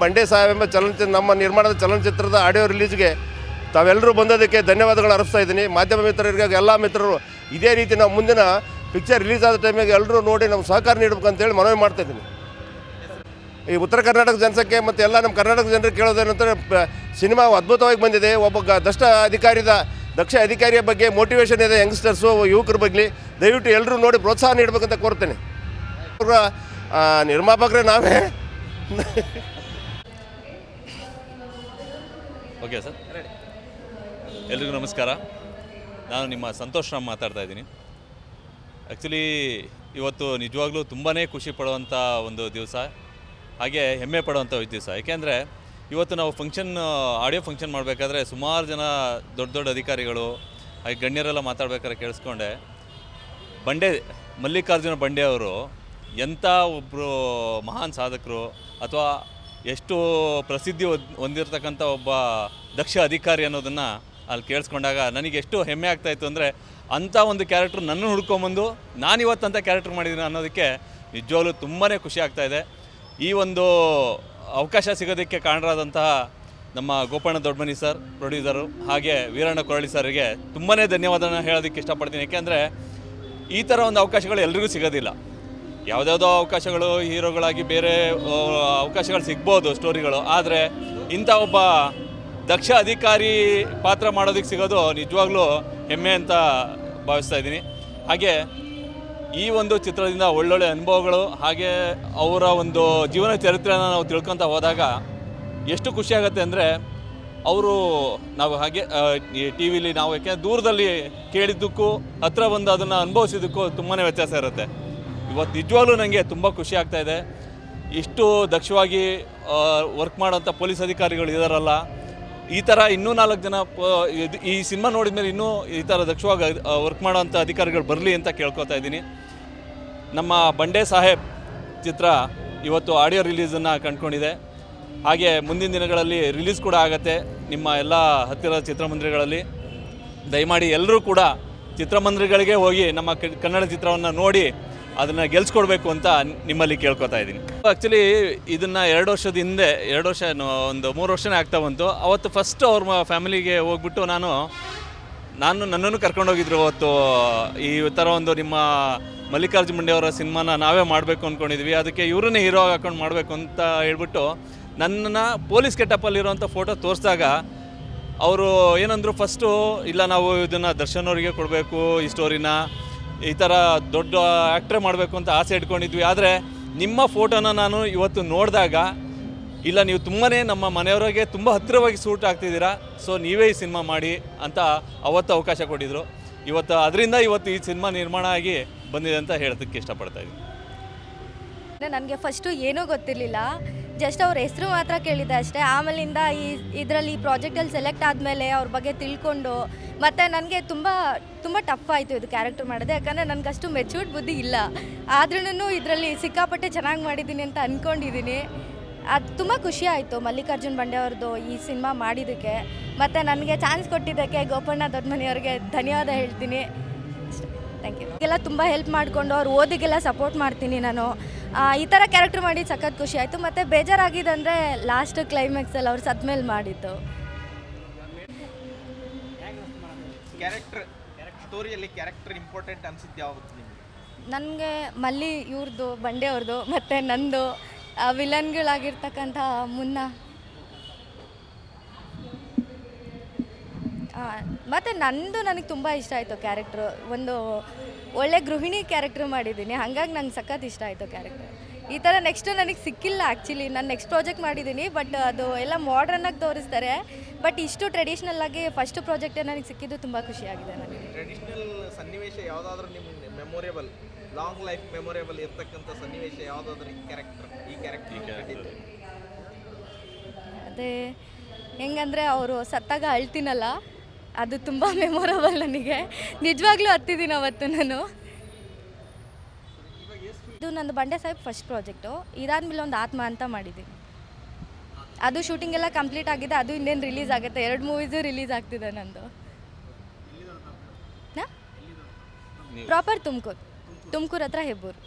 ಬಂಡೆ ಸಾಹೇಬ್ ಎಂಬ ಚಲನಚಿತ್ರ, ನಮ್ಮ ನಿರ್ಮಾಣದ ಚಲನಚಿತ್ರದ ಆಡಿಯೋ ರಿಲೀಸ್ಗೆ ತಾವೆಲ್ಲರೂ ಬಂದೋದಕ್ಕೆ ಧನ್ಯವಾದಗಳು ಅರ್ಪಿಸ್ತಾ ಇದ್ದೀನಿ. ಮಾಧ್ಯಮ ಮಿತ್ರರಿಗೆ ಎಲ್ಲ ಮಿತ್ರರು ಇದೇ ರೀತಿ ನಾವು ಮುಂದಿನ ಪಿಕ್ಚರ್ ರಿಲೀಸ್ ಆದ ಟೈಮಿಗೆ ಎಲ್ಲರೂ ನೋಡಿ ನಮ್ಮ ಸಹಕಾರ ನೀಡಬೇಕು ಅಂತೇಳಿ ಮನವಿ ಮಾಡ್ತಾ ಇದ್ದೀನಿ. ಈ ಉತ್ತರ ಕರ್ನಾಟಕ ಜನಸಂಖ್ಯೆ ಮತ್ತು ಎಲ್ಲ ನಮ್ಮ ಕರ್ನಾಟಕ ಜನರಿಗೆ ಕೇಳೋದೇನಂತಂದರೆ ಸಿನಿಮಾ ಅದ್ಭುತವಾಗಿ ಬಂದಿದೆ. ಒಬ್ಬ ದಷ್ಟ ಅಧಿಕಾರಿದ, ದಕ್ಷ ಅಧಿಕಾರಿಯ ಬಗ್ಗೆ ಮೋಟಿವೇಶನ್ ಇದೆ ಯಂಗ್ಸ್ಟರ್ಸು ಯುವಕರ ಬಗ್ಗೆ ದಯವಿಟ್ಟು ಎಲ್ಲರೂ ನೋಡಿ ಪ್ರೋತ್ಸಾಹ ನೀಡಬೇಕಂತ ಕೋರ್ತೇನೆ ನಿರ್ಮಾಪಕರೇ ನಾವೇ. Okay sir. ಎಲ್ರಿಗೂ ನಮಸ್ಕಾರ. ನಾನು ನಿಮ್ಮ ಸಂತೋಷ್ ರಾಮ್ ಮಾತಾಡ್ತಾ ಇದ್ದೀನಿ. ಆ್ಯಕ್ಚುಲಿ ಇವತ್ತು ನಿಜವಾಗ್ಲೂ ತುಂಬಾ ಖುಷಿ ಪಡುವಂಥ ಒಂದು ದಿವಸ, ಹಾಗೆ ಹೆಮ್ಮೆ ಪಡುವಂಥ ಒಂದು ದಿವಸ. ಯಾಕೆಂದರೆ, ಇವತ್ತು ನಾವು ಫಂಕ್ಷನ್ ಆಡಿಯೋ ಫಂಕ್ಷನ್ ಮಾಡಬೇಕಾದ್ರೆ ಸುಮಾರು ಜನ ದೊಡ್ಡ ದೊಡ್ಡ ಅಧಿಕಾರಿಗಳು, ಹಾಗೆ ಗಣ್ಯರೆಲ್ಲ ಮಾತಾಡ್ಬೇಕಾದ್ರೆ ಕೇಳಿಸ್ಕೊಂಡೆ. ಬಂಡೆ, ಮಲ್ಲಿಕಾರ್ಜುನ ಬಂಡೆ ಅವರು ಎಂಥ ಒಬ್ಬರು ಮಹಾನ್ ಸಾಧಕರು ಅಥವಾ ಎಷ್ಟು ಪ್ರಸಿದ್ಧಿ ಹೊಂದ್- ಹೊಂದಿರತಕ್ಕಂಥ ಒಬ್ಬ ದಕ್ಷ ಅಧಿಕಾರಿ ಅನ್ನೋದನ್ನು ಅಲ್ಲಿ ಕೇಳಿಸ್ಕೊಂಡಾಗ ನನಗೆ ಎಷ್ಟು ಹೆಮ್ಮೆ ಆಗ್ತಾಯಿತ್ತು ಅಂದರೆ ಅಂಥ ಒಂದು ಕ್ಯಾರೆಕ್ಟ್ರ್ ನನ್ನ ಹುಡ್ಕೊಂಬಂದು ನಾನು ಇವತ್ತಂಥ ಕ್ಯಾರೆಕ್ಟ್ರ್ ಮಾಡಿದ್ದೀನಿ ಅನ್ನೋದಕ್ಕೆ ನಿಜವಾಗ್ಲೂ ತುಂಬಾ ಖುಷಿ ಆಗ್ತಾ ಇದೆ. ಈ ಒಂದು ಅವಕಾಶ ಸಿಗೋದಕ್ಕೆ ಕಾರಣರಾದಂತಹ ನಮ್ಮ ಗೋಪಣ್ಣ ದೊಡ್ಡಮನಿ ಸರ್ ಪ್ರೊಡ್ಯೂಸರು ಹಾಗೆ ವೀರಣ್ಣ ಕೊರಳಿ ಸರ್ಗೆ ತುಂಬಾ ಧನ್ಯವಾದನ ಹೇಳೋದಕ್ಕೆ ಇಷ್ಟಪಡ್ತೀನಿ. ಯಾಕೆಂದರೆ ಈ ಥರ ಒಂದು ಅವಕಾಶಗಳು ಎಲ್ರಿಗೂ ಸಿಗೋದಿಲ್ಲ. ಯಾವುದ್ಯಾವುದೋ ಅವಕಾಶಗಳು, ಹೀರೋಗಳಾಗಿ ಬೇರೆ ಅವಕಾಶಗಳು ಸಿಗ್ಬೋದು ಸ್ಟೋರಿಗಳು. ಆದರೆ ಇಂಥ ಒಬ್ಬ ದಕ್ಷ ಅಧಿಕಾರಿ ಪಾತ್ರ ಮಾಡೋದಕ್ಕೆ ಸಿಗೋದು ನಿಜವಾಗ್ಲೂ ಹೆಮ್ಮೆ ಅಂತ ಭಾವಿಸ್ತಾ ಇದ್ದೀನಿ. ಹಾಗೆ ಈ ಒಂದು ಚಿತ್ರದಿಂದ ಒಳ್ಳೊಳ್ಳೆ ಅನುಭವಗಳು, ಹಾಗೆ ಅವರ ಒಂದು ಜೀವನ ಚರಿತ್ರೆಯನ್ನು ನಾವು ತಿಳ್ಕೊತ ಹೋದಾಗ ಎಷ್ಟು ಖುಷಿಯಾಗತ್ತೆ ಅಂದರೆ ಅವರು ನಾವು ಹಾಗೆ ಟಿ ವಿಲಿ ನಾವು ಯಾಕೆಂದರೆ ದೂರದಲ್ಲಿ ಕೇಳಿದ್ದಕ್ಕೂ, ಹತ್ರ ಬಂದು ಅದನ್ನು ಅನುಭವಿಸಿದ್ದಕ್ಕೂ ತುಂಬಾ ವ್ಯತ್ಯಾಸ ಇರುತ್ತೆ. ಇವತ್ತು ನಿಜವಾಗ್ಲೂ ನನಗೆ ತುಂಬ ಖುಷಿ ಆಗ್ತಾ ಇದೆ. ಇಷ್ಟು ದಕ್ಷವಾಗಿ ವರ್ಕ್ ಮಾಡೋಂಥ ಪೊಲೀಸ್ ಅಧಿಕಾರಿಗಳು ಇದಾರಲ್ಲ, ಈ ಥರ ಇನ್ನೂ ನಾಲ್ಕು ಜನ ಈ ಸಿನಿಮಾ ನೋಡಿದ ಮೇಲೆ ಇನ್ನೂ ಈ ಥರ ದಕ್ಷವಾಗಿ ವರ್ಕ್ ಮಾಡೋಂಥ ಅಧಿಕಾರಿಗಳು ಬರಲಿ ಅಂತ ಕೇಳ್ಕೊತಾ ಇದ್ದೀನಿ. ನಮ್ಮ ಬಂಡೆ ಸಾಹೇಬ್ ಚಿತ್ರ ಇವತ್ತು ಆಡಿಯೋ ರಿಲೀಸನ್ನು ಕಂಡುಕೊಂಡಿದೆ. ಹಾಗೆ ಮುಂದಿನ ದಿನಗಳಲ್ಲಿ ರಿಲೀಸ್ ಕೂಡ ಆಗುತ್ತೆ ನಿಮ್ಮ ಎಲ್ಲ ಹತ್ತಿರದ ಚಿತ್ರಮಂದಿರಗಳಲ್ಲಿ. ದಯಮಾಡಿ ಎಲ್ಲರೂ ಕೂಡ ಚಿತ್ರಮಂದಿರಗಳಿಗೆ ಹೋಗಿ ನಮ್ಮ ಕನ್ನಡ ಚಿತ್ರವನ್ನು ನೋಡಿ ಅದನ್ನು ಗೆಲ್ಸ್ಕೊಡ್ಬೇಕು ಅಂತ ನಿಮ್ಮಲ್ಲಿ ಕೇಳ್ಕೊತಾ ಇದ್ದೀನಿ. ಆ್ಯಕ್ಚುಲಿ ಇದನ್ನು ಎರಡು ವರ್ಷದ ಹಿಂದೆ, ಎರಡು ವರ್ಷ ಒಂದು ಮೂರು ವರ್ಷನೇ ಆಗ್ತಾ ಬಂತು. ಅವತ್ತು ಫಸ್ಟ್ ಅವ್ರ ಫ್ಯಾಮಿಲಿಗೆ ಹೋಗ್ಬಿಟ್ಟು ನಾನು ನಾನು ನನ್ನನ್ನು ಕರ್ಕೊಂಡೋಗಿದ್ರು ಅವತ್ತು. ಈ ಥರ ಒಂದು ನಿಮ್ಮ ಮಲ್ಲಿಕಾರ್ಜುನ ಮಂಡೆ ಅವರ ಸಿನಿಮಾನ ನಾವೇ ಮಾಡಬೇಕು ಅಂದ್ಕೊಂಡಿದ್ವಿ ಅದಕ್ಕೆ ಇವರನ್ನೇ ಹೀರೋ ಹಾಕೊಂಡು ಮಾಡಬೇಕು ಅಂತ ಹೇಳ್ಬಿಟ್ಟು ನನ್ನನ್ನು ಪೊಲೀಸ್ ಕೆಟಪ್ಪಲ್ಲಿರೋಂಥ ಫೋಟೋ ತೋರಿಸಿದಾಗ ಅವರು ಏನಂದ್ರು ಫಸ್ಟು ಇಲ್ಲ, ನಾವು ಇದನ್ನು ದರ್ಶನ್ ಅವರಿಗೆ ಕೊಡಬೇಕು ಈ ಸ್ಟೋರಿನ ಈ ಥರ ದೊಡ್ಡ ಆ್ಯಕ್ಟ್ರೇ ಮಾಡಬೇಕು ಅಂತ ಆಸೆ ಇಟ್ಕೊಂಡಿದ್ವಿ. ಆದರೆ ನಿಮ್ಮ ಫೋಟೋನ ನಾನು ಇವತ್ತು ನೋಡಿದಾಗ, ಇಲ್ಲ, ನೀವು ತುಂಬಾ ನಮ್ಮ ಮನೆಯವರಿಗೆ ತುಂಬ ಹತ್ತಿರವಾಗಿ ಸೂಟ್ ಆಗ್ತಿದ್ದೀರಾ, ಸೊ ನೀವೇ ಈ ಸಿನಿಮಾ ಮಾಡಿ ಅಂತ ಅವತ್ತು ಅವಕಾಶ ಕೊಟ್ಟಿದ್ರು. ಇವತ್ತು ಅದರಿಂದ ಇವತ್ತು ಈ ಸಿನಿಮಾ ನಿರ್ಮಾಣ ಆಗಿ ಬಂದಿದೆ ಅಂತ ಹೇಳೋದಕ್ಕೆ ಇಷ್ಟಪಡ್ತಾ ಇದ್ದೀನಿ. ನನಗೆ ಫಸ್ಟು ಏನೂ ಗೊತ್ತಿರಲಿಲ್ಲ. ಜಸ್ಟ್ ಅವ್ರ ಹೆಸರು ಮಾತ್ರ ಕೇಳಿದ್ದೆ ಅಷ್ಟೇ. ಆಮೇಲಿಂದ ಈ ಇದರಲ್ಲಿ ಈ ಪ್ರಾಜೆಕ್ಟಲ್ಲಿ ಸೆಲೆಕ್ಟ್ ಆದಮೇಲೆ ಅವ್ರ ಬಗ್ಗೆ ತಿಳ್ಕೊಂಡು ಮತ್ತು ನನಗೆ ತುಂಬ ತುಂಬ ಟಫ್ ಆಯಿತು ಇದು ಕ್ಯಾರೆಕ್ಟರ್ ಮಾಡೋದು. ಯಾಕಂದರೆ ಅಷ್ಟು ಮೆಚೂರ್ಡ್ ಬುದ್ಧಿ ಇಲ್ಲ. ಆದ್ರೂ ಇದರಲ್ಲಿ ಸಿಕ್ಕಾಪಟ್ಟೆ ಚೆನ್ನಾಗಿ ಮಾಡಿದ್ದೀನಿ ಅಂತ ಅಂದ್ಕೊಂಡಿದ್ದೀನಿ ಅದು ತುಂಬ ಖುಷಿ ಆಯಿತು ಮಲ್ಲಿಕಾರ್ಜುನ್ ಬಂಡೆ ಅವ್ರದ್ದು ಈ ಸಿನಿಮಾ ಮಾಡಿದ್ದಕ್ಕೆ. ಮತ್ತು ನನಗೆ ಚಾನ್ಸ್ ಕೊಟ್ಟಿದ್ದಕ್ಕೆ ಗೋಪಣ್ಣ ದೊಡ್ಡಮನೆಯವ್ರಿಗೆ ಧನ್ಯವಾದ ಹೇಳ್ತೀನಿ. ಥ್ಯಾಂಕ್ ಯು ಎಲ್ಲ ತುಂಬ ಹೆಲ್ಪ್ ಮಾಡಿಕೊಂಡು ಅವ್ರು ಓದಿಗೆಲ್ಲ ಸಪೋರ್ಟ್ ಮಾಡ್ತೀನಿ ನಾನು. ಈ ಥರ ಕ್ಯಾರೆಕ್ಟರ್ ಮಾಡಿ ಸಖತ್ ಖುಷಿ ಆಯಿತು. ಮತ್ತು ಬೇಜಾರಾಗಿದ್ದಂದರೆ ಲಾಸ್ಟ್ ಕ್ಲೈಮ್ಯಾಕ್ಸಲ್ಲಿ ಅವ್ರು ಸತ್ಮೇಲೆ ಮಾಡಿದ್ದು. ಕ್ಯಾರೆಕ್ಟರ್ ಸ್ಟೋರಿಯಲ್ಲಿ ಕ್ಯಾರೆಕ್ಟರ್ ಇಂಪಾರ್ಟೆಂಟ್ ಅನ್ಸಿದ್ದು ಯಾವತ್ತು ನಿಮಗೆ? ನನಗೆ ಮಲ್ಲಿ ಇವ್ರದ್ದು ಬಂಡೆ ಅವ್ರದ್ದು ಮತ್ತು ನಂದು ವಿಲನ್ಗಳಾಗಿರ್ತಕ್ಕಂಥ ಮುನ್ನ. ಮತ್ತು ನಂದು ನನಗೆ ತುಂಬ ಇಷ್ಟ ಆಯಿತು ಕ್ಯಾರೆಕ್ಟ್ರು ಒಂದು ಒಳ್ಳೆ ಗೃಹಿಣಿ ಕ್ಯಾರೆಕ್ಟ್ರ್ ಮಾಡಿದ್ದೀನಿ. ಹಾಗಾಗಿ ನಂಗೆ ಸಖತ್ ಇಷ್ಟ ಆಯಿತು ಕ್ಯಾರೆಕ್ಟರ್ ಈ ಥರ ನೆಕ್ಸ್ಟು ನನಗೆ ಸಿಕ್ಕಿಲ್ಲ ಆ್ಯಕ್ಚುಲಿ ನಾನು ನೆಕ್ಸ್ಟ್ ಪ್ರಾಜೆಕ್ಟ್ ಮಾಡಿದ್ದೀನಿ ಬಟ್ ಅದು ಎಲ್ಲ ಮಾಡ್ರನ್ನಾಗಿ ತೋರಿಸ್ತಾರೆ. ಬಟ್ ಇಷ್ಟು ಟ್ರೆಡಿಷ್ನಲ್ ಆಗಿ ಫಸ್ಟ್ ಪ್ರಾಜೆಕ್ಟೇ ನನಗೆ ಸಿಕ್ಕಿದ್ದು ತುಂಬ ಖುಷಿಯಾಗಿದೆ ನನಗೆ. ಟ್ರೆಡಿಷನಲ್ ಸನ್ನಿವೇಶ ಯಾವುದಾದ್ರೂ ನಿಮ್ಮ ಮೆಮೊರೇಬಲ್ ಲಾಂಗ್ ಲೈಫ್ ಮೆಮೊರೇಬಲ್ ಇರ್ತಕ್ಕಂಥ ಸನ್ನಿವೇಶ ಯಾವುದಾದ್ರೂ ಈ ಕ್ಯಾರೆಕ್ಟರ್ ಈ ಕ್ಯಾರೆಕ್ಟರ್ ಅದೇ ಹೆಂಗಂದರೆ ಅವರು ಸತ್ತಾಗ ಅಳ್ತೀನಲ್ಲ. ಅದು ತುಂಬ ಮೆಮೊರಬಲ್ ನನಗೆ. ನಿಜವಾಗ್ಲೂ ಹತ್ತಿದ್ದೀನಿ ಅವತ್ತು ನಾನು. ಇದು ನಂದು ಬಂಡೆ ಸಾಹೇಬ್ ಫಸ್ಟ್ ಪ್ರಾಜೆಕ್ಟು ಇದಾದ್ಮೇಲೆ ಒಂದು ಆತ್ಮ ಅಂತ ಮಾಡಿದ್ದೀನಿ. ಅದು ಶೂಟಿಂಗ್ ಎಲ್ಲ ಕಂಪ್ಲೀಟ್ ಆಗಿದೆ ಅದು ಇನ್ನೇನು ರಿಲೀಸ್ ಆಗುತ್ತೆ. ಎರಡು ಮೂವೀಸು ರಿಲೀಸ್ ಆಗ್ತಿದೆ ನಂದು. ಪ್ರಾಪರ್ ತುಮಕೂರು. ತುಮಕೂರು ಹತ್ರ ಹೆಬ್ಬೂರು.